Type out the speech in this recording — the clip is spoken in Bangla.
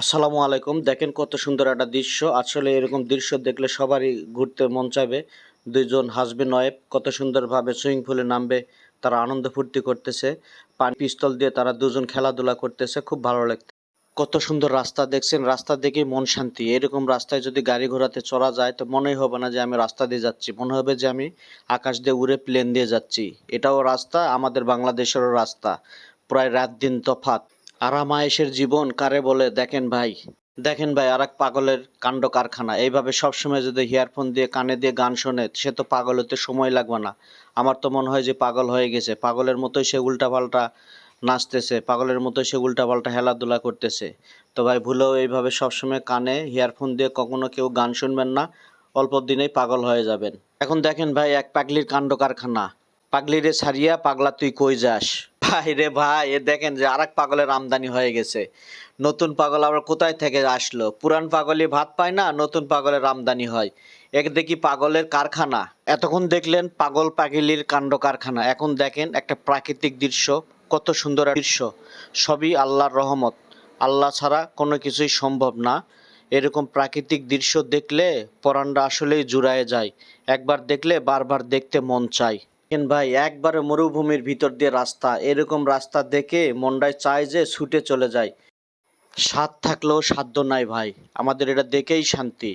আসসালামু আলাইকুম। দেখেন কত সুন্দর একটা দৃশ্য। আসলে এরকম দৃশ্য দেখলে সবারই ঘুরতে মন চাইবে। দুইজন হাসবেন্ড ওয়াইফ কত সুন্দরভাবে সুইমিং পুলে নামবে, তারা আনন্দ ফুর্তি করতেছে। পানি পিস্তল দিয়ে তারা দুজন খেলাধুলা করতেছে, খুব ভালো লাগছে কত সুন্দর রাস্তা দেখছেন, রাস্তা দেখেই মন শান্তি। এরকম রাস্তায় যদি গাড়ি ঘোড়াতে চড়া যায়, তো মনেই হবে না যে আমি রাস্তা দিয়ে যাচ্ছি। মনে হবে যে আমি আকাশ দিয়ে উড়ে প্লেন দিয়ে যাচ্ছি। এটাও রাস্তা, আমাদের বাংলাদেশেরও রাস্তা। প্রায় রাত দিন তফাত আরামায়েশের জীবন কারে বলে? দেখেন ভাই দেখেন ভাই আর এক পাগলের কাণ্ড কারখানা। এইভাবে সবসময় যদি হেয়ারফোন দিয়ে কানে দিয়ে গান শোনে, সে তো পাগল হতে সময় লাগবে না। আমার তো মনে হয় যে পাগল হয়ে গেছে। পাগলের মতোই সে উল্টাপাল্টা নাচতেছে, পাগলের মতোই সে উল্টাপাল্টা খেলাধুলা করতেছে। তো ভাই, ভুলেও এইভাবে সবসময় কানে হেয়ারফোন দিয়ে কখনো কেউ গান শুনবেন না, অল্প দিনেই পাগল হয়ে যাবেন। এখন দেখেন ভাই, এক পাগলির কাণ্ড কারখানা। পাগলিরে ছাড়িয়া পাগলা তুই কই যাস? ভাই রে ভাই, এ দেখেন যে আরেক পাগলের আমদানি হয়ে গেছে। নতুন পাগল আবার কোথায় থেকে আসলো? পুরান পাগলই ভাত পায় না, নতুন পাগলের আমদানি হয়। এক দেখি পাগলের কারখানা। এতক্ষণ দেখলেন পাগল পাগলির কাণ্ড কারখানা। এখন দেখেন একটা প্রাকৃতিক দৃশ্য, কত সুন্দর দৃশ্য। সবই আল্লাহর রহমত। আল্লাহ ছাড়া কোনো কিছুই সম্ভব না। এরকম প্রাকৃতিক দৃশ্য দেখলে পরাণরা আসলেই জুড়ায় যায়। একবার দেখলে বারবার দেখতে মন চায়। ভাই, একবারে মরুভূমির ভিতর দিয়ে রাস্তা। এরকম রাস্তা দেখে মনটায় চায় যে ছুটে চলে যায় স্বাদ থাকলেও সাধ্য নাই ভাই। আমাদের এটা দেখেই শান্তি।